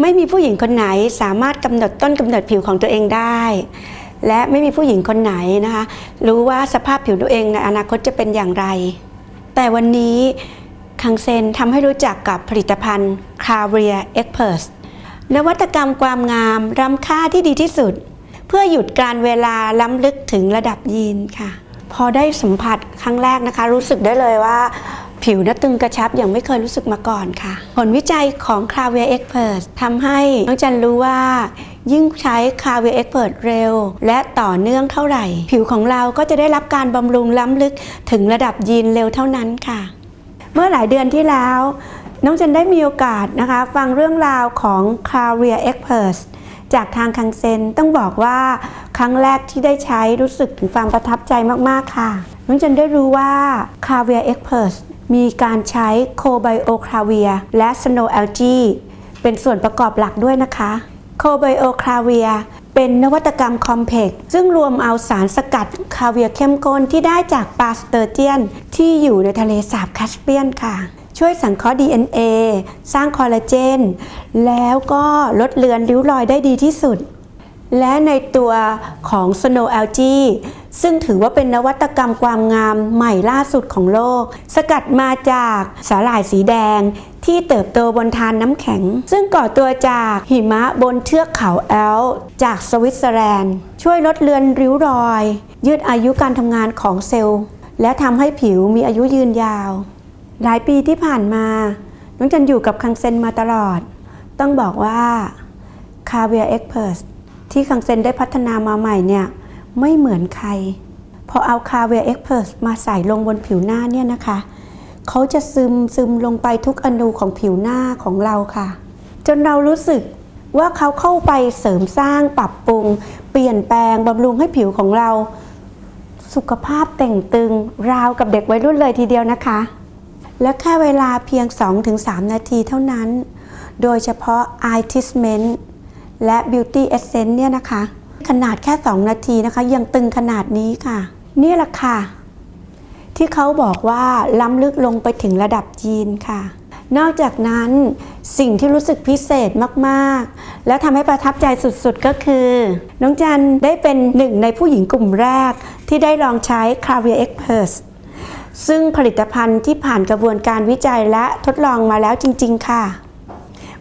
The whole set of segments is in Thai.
ไม่มีผู้หญิงคนไหนสามารถกำหนดต้นกำเนิดผิวของตัวเองได้ และไม่มีผู้หญิงคนไหนนะคะ รู้ว่าสภาพผิวตัวเองในอนาคตจะเป็นอย่างไร แต่วันนี้คังเซนทำให้รู้จักกับผลิตภัณฑ์ c a v i a e x p e r t นวัตกรรมความงามล้ำค่าที่ดีที่สุด เพื่อหยุดการเวลาล้ำลึกถึงระดับยีนค่ะ พอได้สัมผัสครั้งแรกนะคะ รู้สึกได้เลยว่า ผิวน่ะตึงกระชับอย่างไม่เคยรู้สึกมาก่อนค่ะ ผลวิจัยของ c a v i a Expert ทำให้น้องจันรู้ว่า ยิ่งใช้ c a v i a Expert เร็ว และต่อเนื่องเท่าไหร่ ผิวของเราก็จะได้รับการบำรุงล้ำลึกถึงระดับยีนเร็วเท่านั้นค่ะ เมื่อหลายเดือนที่แล้ว น้องจันได้มีโอกาสนะคะ ฟังเรื่องราวของ c a r i a Experts จากทางคังเซนต้องบอกว่าครั้งแรกที่ได้ใช้รู้สึกถึงความประทับใจมาก ๆ ค่ะ น้องจันได้รู้ว่า c a r i a Experts มีการใช้โคไบโอคาเวียและ Snow Algae เป็นส่วนประกอบหลักด้วยนะคะโคไบโอคาเวียเป็นนวัตกรรมคอมเพล็กซ์ซึ่งรวมเอาสารสกัดคาเวียเข้มข้นที่ได้จากปลาสเตอร์เจียน ที่อยู่ในทะเลสาบแคสเปียนค่ะ ช่วยสังเคราะห์ DNA สร้างคอลลาเจน แล้วก็ลดเลือนริ้วรอยได้ดีที่สุด และในตัวของ Snow Algae ซึ่งถือว่าเป็นนวัตกรรมความงามใหม่ล่าสุดของโลก สกัดมาจากสาหร่ายสีแดงที่เติบโตบนทานน้ำแข็ง ซึ่งก่อตัวจากหิมะบนเทือกเขาแอลจากสวิตเซอร์แลนด์ ช่วยลดเลือนริ้วรอย ยืดอายุการทำงานของเซลล์ และทำให้ผิวมีอายุยืนยาว หลายปีที่ผ่านมา น้องจันอยู่กับคังเซนมาตลอด ต้องบอกว่า c a v i a Expert ที่คังเซนได้พัฒนามาใหม่เนี่ย ไม่เหมือนใคร พอเอา c a v i a Expert มาใส่ลงบนผิวหน้าเนี่ยนะคะ เขาจะซึมซึมลงไปทุกอนูของผิวหน้าของเราค่ะ จนเรารู้สึกว่าเขาเข้าไปเสริมสร้างปรับปรุง เปลี่ยนแปลงบำรุงให้ผิวของเรา สุขภาพเต่งตึงราวกับเด็กวัยรุ่นเลยทีเดียวนะคะ และแค่เวลาเพียง 2-3 นาทีเท่านั้น โดยเฉพาะ Eye Treatment และ Beauty Essence เนี่ยนะคะ ขนาดแค่ 2 นาทีนะคะ ยังตึงขนาดนี้ค่ะ นี่แหละค่ะ ที่เขาบอกว่าล้ำลึกลงไปถึงระดับยีนค่ะ นอกจากนั้นสิ่งที่รู้สึกพิเศษมาก ๆ และทำให้ประทับใจสุด ๆ ก็คือ น้องจันได้เป็นหนึ่งในผู้หญิงกลุ่มแรก ที่ได้ลองใช้ c a v i a Expert ซึ่งผลิตภัณฑ์ที่ผ่านกระบวนการวิจัยและทดลองมาแล้วจริง ๆ ค่ะ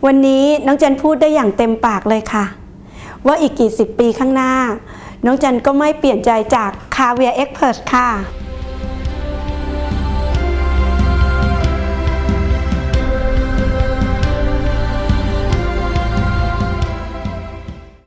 วันนี้น้องจันพูดได้อย่างเต็มปากเลยค่ะ ว่าอีกกี่สิบปีข้างหน้า น้องจันก็ไม่เปลี่ยนใจจากคาเวียเอ็กเพรสค่ะ